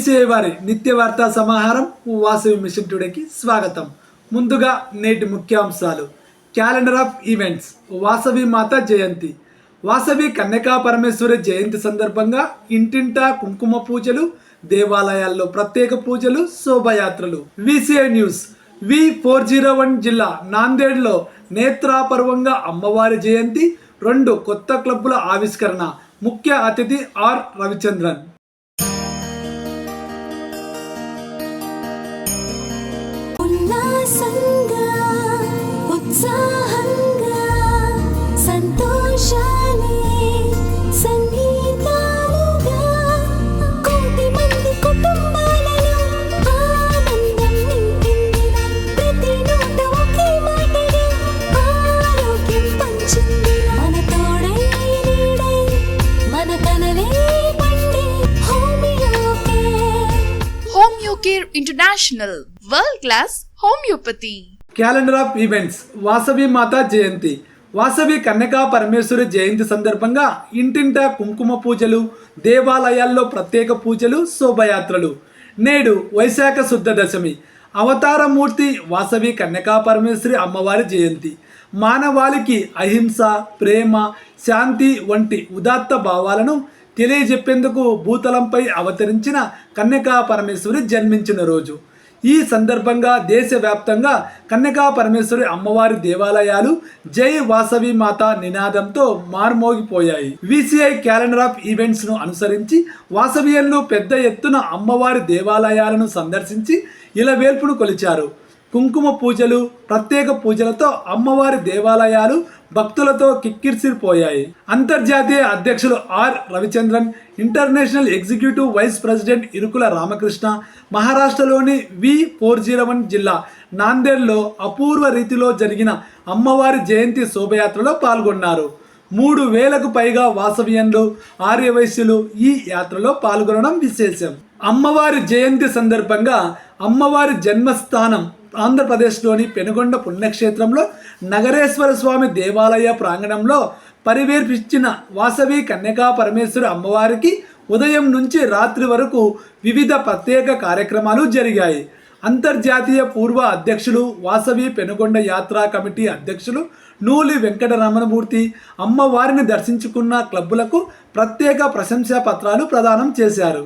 వాసవి వారి నిత్య వార్తా సమాహారం వాసవి మిషన్ టుడేకి స్వాగతం. ముందుగా నేటి ముఖ్యాంశాలు. క్యాలెండర్ ఆఫ్ ఈవెంట్స్ వాసవి మాత జయంతి. వాసవి కన్యకా పరమేశ్వరి జయంతి సందర్భంగా ఇంటింటా కుంకుమ పూజలు దేవాలయాల్లో ప్రత్యేక పూజలు శోభయాత్రలు. VCI news V four zero one జిల్లా నాందేడ్లో నేత్రాపర్వంగా అమ్మవారి జయంతి రెండు కొత్త క్లబ్బుల ఆవిష్కరణ. ముఖ్య అతిథి R Ravichandran. Care international world class homeopathy calendar of events Vasavi మాత జయంతి వాసవి కన్యకా పరమేశ్వరి జయంతి సందర్భంగా ఇంటింటా కుంకుమ పూజలు దేవాలయాల్లో ప్రత్యేక పూజలు శోభయాత్రలు నేడు వైశాఖ శుద్ధ దశమి అవతారమూర్తి వాసవి కన్యకా పరమేశ్వరి అమ్మవారి జయంతి మానవాళికి అహింస ప్రేమ శాంతి వంటి ఉదాత్త భావాలను తెలియజెప్పేందుకు భూతలంపై అవతరించిన కన్యకా పరమేశ్వరి జన్మించిన రోజు. ఈ సందర్భంగా దేశవ్యాప్తంగా కన్యకా పరమేశ్వరి అమ్మవారి దేవాలయాలు జై వాసవి మాత నినాదంతో మార్మోగిపోయాయి. విసిఐ క్యాలెండర్ ఆఫ్ ఈవెంట్స్ను అనుసరించి వాసవియన్లు పెద్ద ఎత్తున అమ్మవారి దేవాలయాలను సందర్శించి ఇలవేల్పును కొలిచారు. కుంకుమ పూజలు ప్రత్యేక పూజలతో అమ్మవారి దేవాలయాలు భక్తులతో కిక్కిర్సిపోయాయి. అంతర్జాతీయ అధ్యక్షులు R. Ravichandran international executive vice president Irukula Ramakrishna మహారాష్ట్రలోని వి ఫోర్ జీరో వన్ జిల్లా నాందేడ్లో అపూర్వ రీతిలో జరిగిన అమ్మవారి జయంతి శోభయాత్రలో పాల్గొన్నారు. మూడు వేలకు పైగా వాసవ్యంలు ఆర్యవైశ్యులు ఈ యాత్రలో పాల్గొనడం విశేషం. అమ్మవారి జయంతి సందర్భంగా అమ్మవారి జన్మస్థానం ఆంధ్రప్రదేశ్లోని పెనుగొండ పుణ్యక్షేత్రంలో నగరేశ్వర స్వామి దేవాలయ ప్రాంగణంలో పరివేర్పించిన వాసవి కన్యకా పరమేశ్వరి అమ్మవారికి ఉదయం నుంచి రాత్రి వరకు వివిధ ప్రత్యేక కార్యక్రమాలు జరిగాయి. అంతర్జాతీయ పూర్వ అధ్యక్షులు వాసవి పెనుగొండ యాత్రా కమిటీ అధ్యక్షులు నూలి వెంకటరమణమూర్తి అమ్మవారిని దర్శించుకున్న క్లబ్బులకు ప్రత్యేక ప్రశంసా పత్రాలు ప్రదానం చేశారు.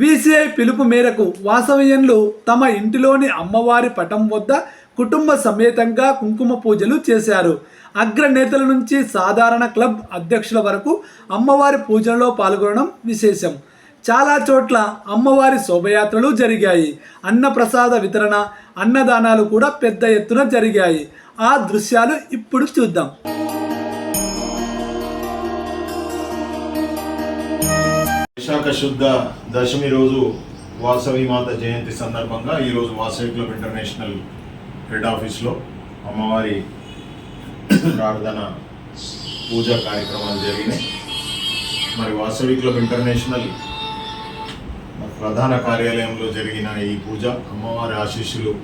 విసిఐ పిలుపు మేరకు వాసవయ్యన్లు తమ ఇంటిలోని అమ్మవారి పటం వద్ద కుటుంబ సమేతంగా కుంకుమ పూజలు చేశారు. అగ్రనేతల నుంచి సాధారణ క్లబ్ అధ్యక్షుల వరకు అమ్మవారి పూజలలో పాల్గొనడం విశేషం. చాలా చోట్ల అమ్మవారి శోభయాత్రలు జరిగాయి. అన్నప్రసాద వితరణ అన్నదానాలు కూడా పెద్ద ఎత్తున జరిగాయి. ఆ దృశ్యాలు ఇప్పుడు చూద్దాం. విశాఖ శుద్ధ దశమి రోజు వాసవి మాత జయంతి సందర్భంగా ఈరోజు వాసవి క్లబ్ ఇంటర్నేషనల్ హెడ్ ఆఫీస్లో అమ్మవారి ప్రార్థన పూజా కార్యక్రమాలు జరిగినాయి. మరి వాసవి క్లబ్ ఇంటర్నేషనల్ ప్రధాన కార్యాలయంలో జరిగిన ఈ పూజ అమ్మవారి ఆశీస్సులు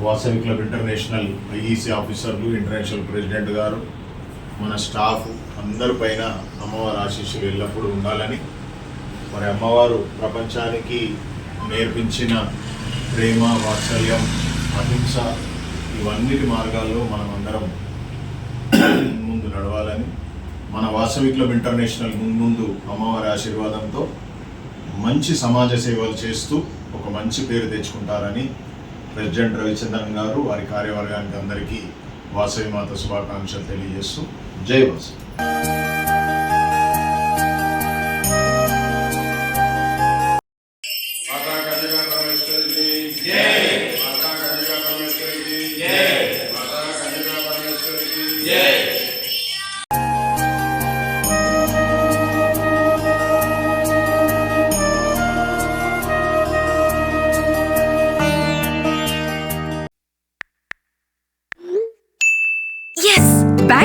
వాసవి క్లబ్ ఇంటర్నేషనల్ ఐఈసీ ఆఫీసర్లు ఇంటర్నేషనల్ ప్రెసిడెంట్ గారు మన స్టాఫ్ అందరిపైన అమ్మవారి ఆశీస్సులు ఎల్లప్పుడూ ఉండాలని మరి అమ్మవారు ప్రపంచానికి నేర్పించిన ప్రేమ వాత్సల్యం అహింస ఇవన్నిటి మార్గాల్లో మనం అందరం ముందు నడవాలని మన వాసవి క్లబ్ ఇంటర్నేషనల్ ముందు అమ్మవారి ఆశీర్వాదంతో మంచి సమాజ సేవలు చేస్తూ ఒక మంచి పేరు తెచ్చుకుంటారని ప్రెసిడెంట్ రవిచంద్రన్ గారు వారి కార్యవర్గానికి అందరికీ వాసవి మాత శుభాకాంక్షలు తెలియజేస్తూ జై Vasavi. Thank you.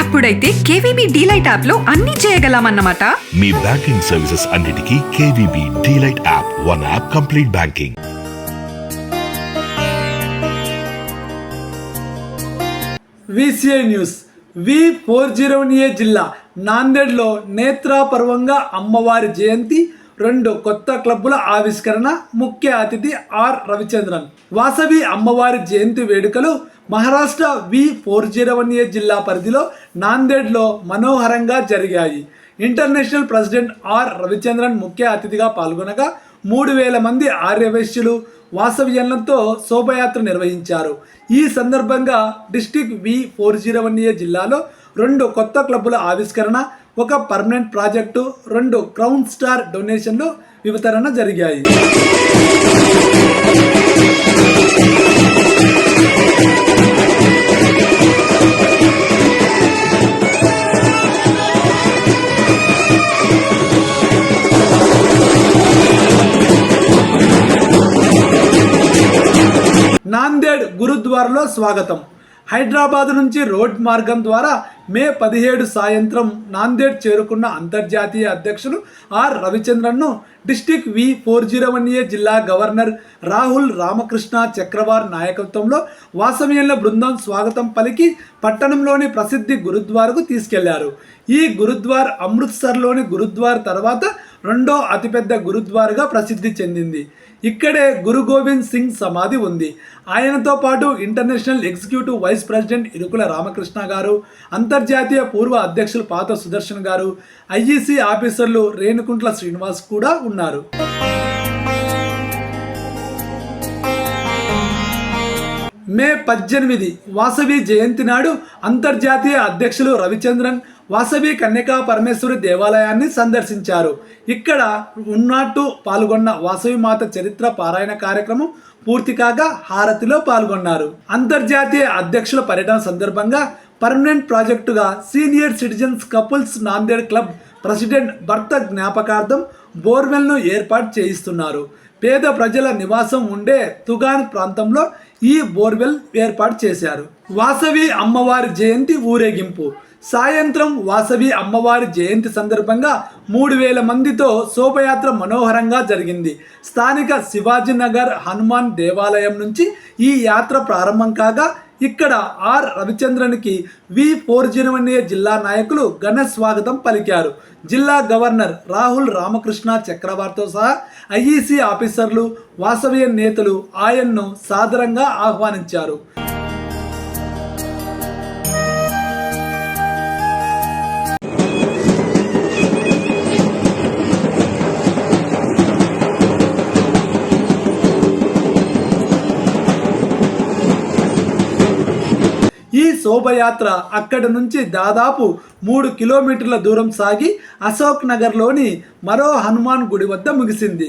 అప్పుడైతే కేవీబీ డీలైట్ యాప్లో అన్ని చేయగలమన్నమాట. మీ బ్యాంకింగ్ సర్వీసెస్ అన్నిటికీ KVB delight app one app complete banking. VCI news V four zero A జిల్లా నాందేడ్లో నేత్రాపర్వంగా అమ్మవారి జయంతి రెండు కొత్త క్లబ్బుల ఆవిష్కరణ ముఖ్య అతిథి ఆర్ రవిచంద్రన్. వాసవి అమ్మవారి జయంతి వేడుకలు Maharashtra V four zero one A జిల్లా పరిధిలో నాందేడ్లో మనోహరంగా జరిగాయి. ఇంటర్నేషనల్ ప్రెసిడెంట్ ఆర్ రవిచంద్రన్ ముఖ్య అతిథిగా పాల్గొనగా మూడు వేల మంది ఆర్యవైశ్యులు వాసవ్యంలతో శోభయాత్ర నిర్వహించారు. ఈ సందర్భంగా district V four zero one A జిల్లాలో రెండు కొత్త క్లబ్బుల ఆవిష్కరణ ఒక పర్మనెంట్ ప్రాజెక్టు రెండు క్రౌన్ స్టార్ డొనేషన్లు వితరణ జరిగాయి. నాందేడ్ గురుద్వార్లో స్వాగతం. హైదరాబాద్ నుంచి రోడ్ మార్గం ద్వారా మే పదిహేడు సాయంత్రం నాందేడ్ చేరుకున్న అంతర్జాతీయ అధ్యక్షులు R రవిచంద్రన్ను district V four zero one A జిల్లా గవర్నర్ రాహుల్ రామకృష్ణ చక్రవార్ నాయకత్వంలో వాసవ్యంల బృందం స్వాగతం పలికి పట్టణంలోని ప్రసిద్ధి గురుద్వారకు తీసుకెళ్ళారు. ఈ గురుద్వార్ అమృత్సర్లోని గురుద్వార్ తర్వాత రెండో అతిపెద్ద గురుద్వారగా ప్రసిద్ధి చెందింది. ఇక్కడే గురు గోవింద్ సింగ్ సమాధి ఉంది. ఆయనతో పాటు international executive vice president Irukula Ramakrishna garu అంతర్జాతీయ పూర్వ అధ్యక్షులు పాత సుదర్శన్ గారు ఐఈసీ ఆఫీసర్లు రేణుకుంట్ల శ్రీనివాస్ కూడా ఉన్నారు. మే పద్దెనిమిది వాసవి జయంతి నాడు అంతర్జాతీయ అధ్యక్షులు రవిచంద్రన్ వాసవి కన్యకా పరమేశ్వరి దేవాలయాన్ని సందర్శించారు. ఇక్కడ ఉన్నట్టు పాల్గొన్న వాసవి మాత చరిత్ర పారాయణ కార్యక్రమం పూర్తి కాగా హారతిలో పాల్గొన్నారు. అంతర్జాతీయ అధ్యక్షుల పర్యటన సందర్భంగా పర్మనెంట్ ప్రాజెక్టుగా senior citizens couples Nanded club president భర్త జ్ఞాపకార్థం బోర్వెల్ను ఏర్పాటు చేయిస్తున్నారు. పేద ప్రజల నివాసం ఉండే తుగాన్ ప్రాంతంలో ఈ బోర్వెల్ ఏర్పాటు చేశారు. వాసవి అమ్మవారి జయంతి ఊరేగింపు. సాయంత్రం వాసవి అమ్మవారి జయంతి సందర్భంగా మూడు వేల మందితో శోభయాత్ర మనోహరంగా జరిగింది. స్థానిక శివాజీనగర్ హనుమాన్ దేవాలయం నుంచి ఈ యాత్ర ప్రారంభం కాగా ఇక్కడ R. రవిచంద్రన్కి V. Four zero one A జిల్లా నాయకులు ఘన స్వాగతం పలికారు. జిల్లా గవర్నర్ రాహుల్ రామకృష్ణ చక్రవర్తితో సహా ఐఈసీ ఆఫీసర్లు వాసవ్య నేతలు ఆయన్ను సాదరంగా ఆహ్వానించారు. శోభయాత్ర అక్కడి నుంచి దాదాపు మూడు కిలోమీటర్ల దూరం సాగి అశోక్ నగర్లోని మరో హనుమాన్ గుడి వద్ద ముగిసింది.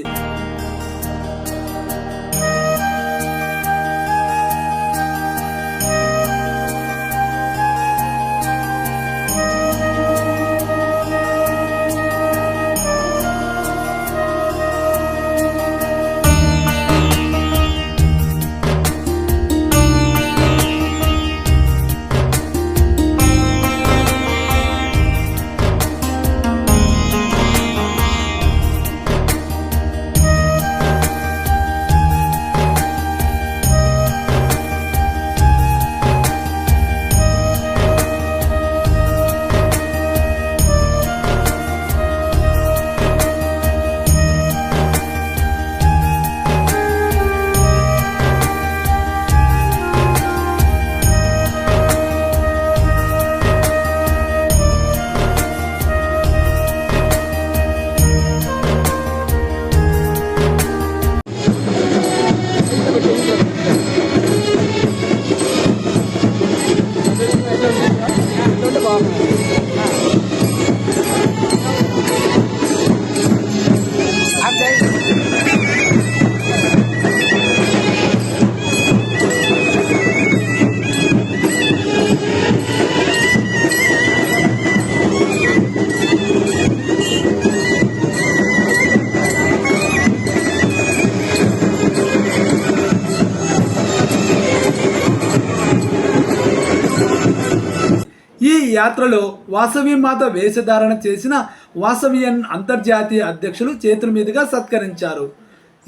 యాత్రలో వాసవి మాత వేషధారణ చేసిన వాసవియన్ అంతర్జాతీయ అధ్యక్షులు చేతుల మీదుగా సత్కరించారు.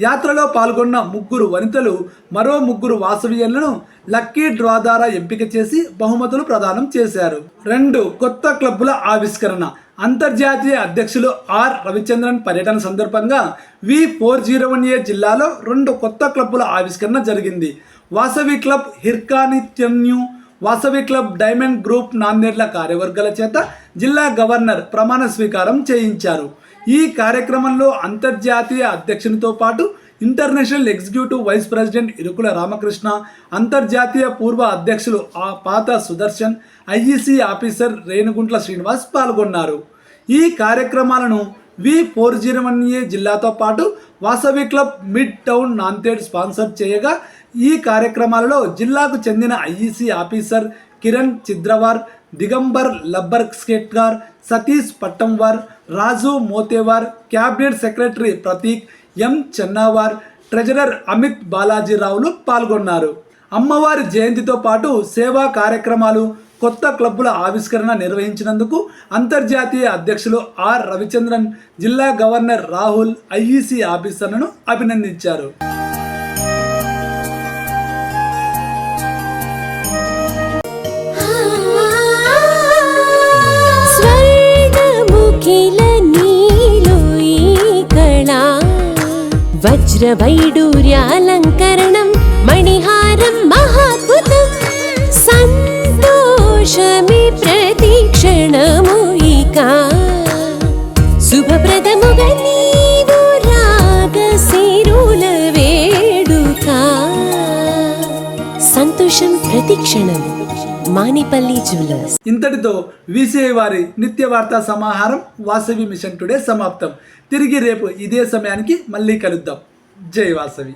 యాత్రలో పాల్గొన్న ముగ్గురు వనితలు మరో ముగ్గురు వాసవియన్లను లక్కీ డ్రా ద్వారా ఎంపిక చేసి బహుమతులు ప్రదానం చేశారు. రెండు కొత్త క్లబ్బుల ఆవిష్కరణ. అంతర్జాతీయ అధ్యక్షులు ఆర్. రవిచంద్రన్ పర్యటన సందర్భంగా V four zero one A జిల్లాలో రెండు కొత్త క్లబ్బుల ఆవిష్కరణ జరిగింది. వాసవి క్లబ్ హిర్కానిత్యన్యూ వాసవి క్లబ్ డైమండ్ గ్రూప్ నాందేడ్ల కార్యవర్గాల చేత జిల్లా గవర్నర్ ప్రమాణ స్వీకారం చేయించారు. ఈ కార్యక్రమంలో అంతర్జాతీయ అధ్యక్షునితో పాటు international executive vice president Irukula Ramakrishna అంతర్జాతీయ పూర్వ అధ్యక్షులు ఆ పాత సుదర్శన్ ఐఈసీ ఆఫీసర్ రేణుగుంట్ల శ్రీనివాస్ పాల్గొన్నారు. ఈ కార్యక్రమాలను V four zero one A జిల్లాతో పాటు Vasavi club mid town Nanded sponsor చేయగా ఈ కార్యక్రమాలలో జిల్లాకు చెందిన IEC officer Kiran Chidrawar Digambar Labbar స్కెట్గార్ Satish Pattamwar Raju Motewar cabinet secretary Prateek M Chennawar treasurer Amit బాలాజీరావులు పాల్గొన్నారు. అమ్మవారి జయంతితో పాటు సేవా కార్యక్రమాలు కొత్త క్లబ్బుల ఆవిష్కరణ నిర్వహించినందుకు అంతర్జాతీయ అధ్యక్షులు ఆర్ రవిచంద్రన్ జిల్లా గవర్నర్ రాహుల్ ఐఈసీ ఆఫీసర్లను అభినందించారు. వజ్రవైడూర్యాలంకరణం మణిహారం మహాద్భుతం సంతోషమి ప్రతిక్షణము ఇక శుభప్రదముగా నీవు వేడుక సంతోషం ప్రతిక్షణం మానిపల్లి జ్యువెలర్స్ ఇంతటితో విసిఐ వారి నిత్య వార్తా సమాహారం వాసవి మిషన్ టుడే సమాప్తం. తిరిగి రేపు ఇదే సమయానికి మళ్ళీ కలుద్దాం. జై వాసవి.